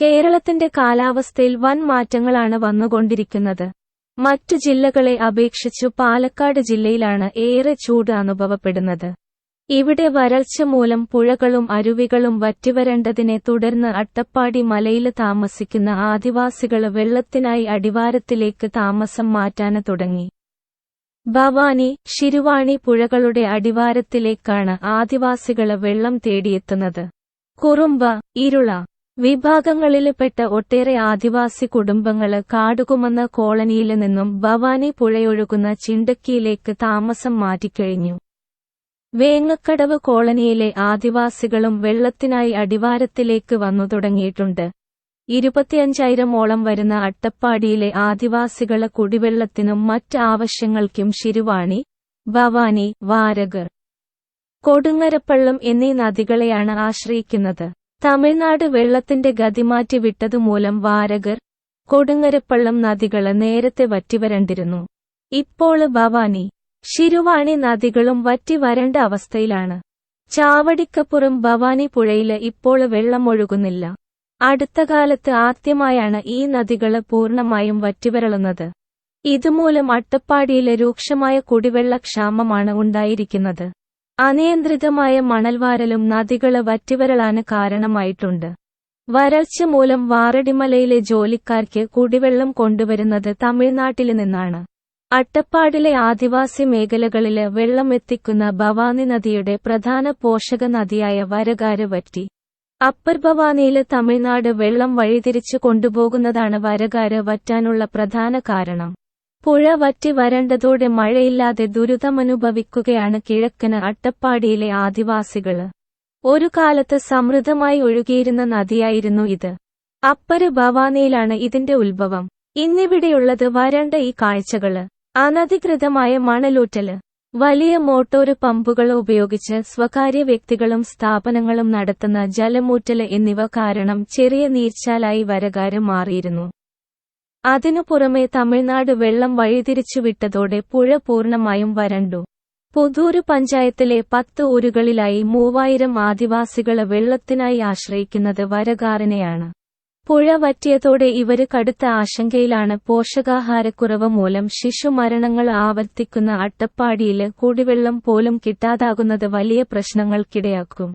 കേരളത്തിന്റെ കാലാവസ്ഥയിൽ വൻ മാറ്റങ്ങളാണ് വന്നുകൊണ്ടിരിക്കുന്നത്. മറ്റു ജില്ലകളെ അപേക്ഷിച്ചു പാലക്കാട് ജില്ലയിലാണ് ഏറെ ചൂട് അനുഭവപ്പെടുന്നത്. ഇവിടെ വരൾച്ച മൂലം പുഴകളും അരുവികളും വറ്റിവരേണ്ടതിനെ തുടർന്ന് അട്ടപ്പാടി മലയിൽ താമസിക്കുന്ന ആദിവാസികൾ വെള്ളത്തിനായി അടിവാരത്തിലേക്ക് താമസം മാറ്റാന് തുടങ്ങി. ഭവാനി ശിരുവാണി പുഴകളുടെ അടിവാരത്തിലേക്കാണ് ആദിവാസികൾ വെള്ളം തേടിയെത്തുന്നത്. കുറുമ്പ ഇരുള വിഭാഗങ്ങളിൽപ്പെട്ട ഒട്ടേറെ ആദിവാസി കുടുംബങ്ങൾ കാടുകുമന്ന കോളനിയിൽ നിന്നും ഭവാനി പുഴയൊഴുകുന്ന ചിണ്ടക്കിയിലേക്ക് താമസം മാറ്റിക്കഴിഞ്ഞു. വേങ്ങക്കടവ് കോളനിയിലെ ആദിവാസികളും വെള്ളത്തിനായി അടിവാരത്തിലേക്ക് വന്നു തുടങ്ങിയിട്ടുണ്ട്. ഇരുപത്തിയഞ്ചായിരമോളം വരുന്ന അട്ടപ്പാടിയിലെ ആദിവാസികൾ കുടിവെള്ളത്തിനും മറ്റ് ആവശ്യങ്ങൾക്കും ശിരുവാണി ഭവാനി വാരകർ കൊടുങ്ങരപ്പള്ളം എന്നീ നദികളെയാണ് ആശ്രയിക്കുന്നത്. തമിഴ്നാട് വെള്ളത്തിന്റെ ഗതിമാറ്റി വിട്ടതുമൂലം വാരകർ കൊടുങ്ങരപ്പള്ളം നദികൾ നേരത്തെ വറ്റിവരണ്ടിരുന്നു. ഇപ്പോൾ ഭവാനി ശിരുവാണി നദികളും വറ്റി വരണ്ട അവസ്ഥയിലാണ്. ചാവടിക്കപ്പുറം ഭവാനി പുഴയിൽ ഇപ്പോൾ വെള്ളമൊഴുകുന്നില്ല അടുത്ത കാലത്ത് ആദ്യമായാണ് ഈ നദികൾ പൂർണമായും വറ്റിവരളുന്നത്. ഇതുമൂലം അട്ടപ്പാടിയിലെ രൂക്ഷമായ കുടിവെള്ളക്ഷാമമാണ് ഉണ്ടായിരിക്കുന്നത്. അനിയന്ത്രിതമായ മണൽവാരലും നദികൾ വറ്റിവരളാന് കാരണമായിട്ടുണ്ട്. വരൾച്ച മൂലം വാറടിമലയിലെ ജോലിക്കാർക്ക് കുടിവെള്ളം കൊണ്ടുവരുന്നത് തമിഴ്നാട്ടിൽ നിന്നാണ്. അട്ടപ്പാടിലെ ആദിവാസി മേഖലകളിൽ വെള്ളമെത്തിക്കുന്ന ഭവാനി നദിയുടെ പ്രധാന പോഷക നദിയായ വരകാര് വറ്റി. അപ്പർ ഭവാനിയിൽ തമിഴ്നാട് വെള്ളം വഴിതിരിച്ചു കൊണ്ടുപോകുന്നതാണ് വരകാര് വറ്റാനുള്ള പ്രധാന കാരണം. പുഴ വറ്റി വരണ്ടതോടെ മഴയില്ലാതെ ദുരിതമനുഭവിക്കുകയാണ് കിഴക്കന് അട്ടപ്പാടിയിലെ ആദിവാസികൾ. ഒരു കാലത്ത് സമൃദ്ധമായി ഒഴുകിയിരുന്ന നദിയായിരുന്നു ഇത്. അപ്പര് ഭവാനിയിലാണ് ഇതിന്റെ ഉത്ഭവം. ഇന്നിവിടെയുള്ളത് വരണ്ട ഈ കാഴ്ചകൾ. അനധികൃതമായ മണലൂറ്റൽ. വലിയ മോട്ടോര് പമ്പുകൾ ഉപയോഗിച്ച് സ്വകാര്യ വ്യക്തികളും സ്ഥാപനങ്ങളും നടത്തുന്ന ജലമൂറ്റൽ എന്നിവ കാരണം ചെറിയ നീർച്ചാലായി വരകാരം മാറിയിരുന്നു. അതിനു പുറമെ തമിഴ്നാട് വെള്ളം വഴിതിരിച്ചുവിട്ടതോടെ പുഴ പൂർണമായും വരണ്ടു. പുതൂര് പഞ്ചായത്തിലെ പത്ത് ഊരുകളിലായി മൂവായിരം ആദിവാസികളെ വെള്ളത്തിനായി ആശ്രയിക്കുന്നത് വരകാറിനെയാണ് പുഴ വറ്റിയതോടെ ഇവർ കടുത്ത ആശങ്കയിലാണ് പോഷകാഹാരക്കുറവ് മൂലം ശിശുമരണങ്ങൾ ആവർത്തിക്കുന്ന അട്ടപ്പാടിയിൽ കുടിവെള്ളം പോലും കിട്ടാതാകുന്നത് വലിയ പ്രശ്നങ്ങൾക്കിടയാക്കും.